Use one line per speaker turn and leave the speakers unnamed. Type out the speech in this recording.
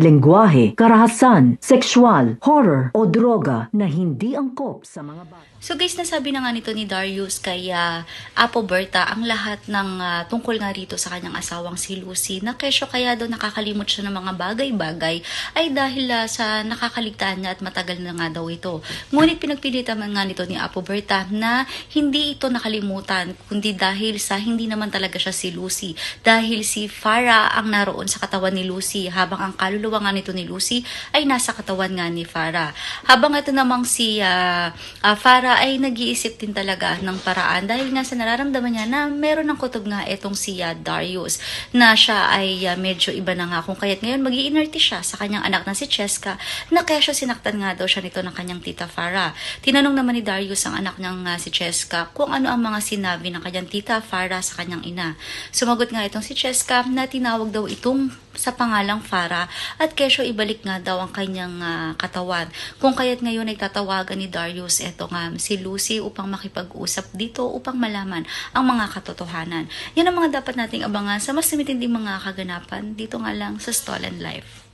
lengguwahe, karahasan, sexual, horror o droga na hindi angkop sa mga bata.
So guys, nasabi na nga nito ni Darius kay ah, Apo Berta ang lahat ng ah, tungkol nga rito sa kanyang asawang si Lucy na kesyo kaya daw nakakalimot siya ng mga bagay-bagay ay dahil ah, sa nakakaligtaan niya at matagal na nga daw ito. Ngunit pinagpilitan man nga nito ni Apo Berta na hindi ito nakalimutan kundi dahil sa hindi naman talaga siya si Lucy. Dahil si Farah ang naroon sa katawan ni Lucy habang ang kaluluwa nga nito ni Lucy ay nasa katawan nga ni Farah. Habang ito namang si ah, ah, Farah ay nag-iisip din talaga ng paraan dahil nga sa nararamdaman niya na meron ng kutob nga itong si ah, Darius na siya ay ah, medyo iba na nga kung kaya't ngayon mag siya sa kanyang anak na si Cheska na siya sinaktan nga daw siya nito ng kanyang tita Farah. Tinanong naman ni Darius ang anak niyang ah, si Cheska kung ano ang mga sinabi ng kanyang tita Farah sa kanyang ina. Sumagot nga itong si Cheska na tinawag daw itong sa pangalang Farah at kesyo ibalik nga daw ang kanyang ah, katawan. Kung kaya't ngayon ay tatawagan ni Darius eto nga si Lucy upang makipag-usap dito upang malaman ang mga katotohanan. Yan ang mga dapat nating abangan sa mas tumitinding mga kaganapan dito nga lang sa Stolen Life.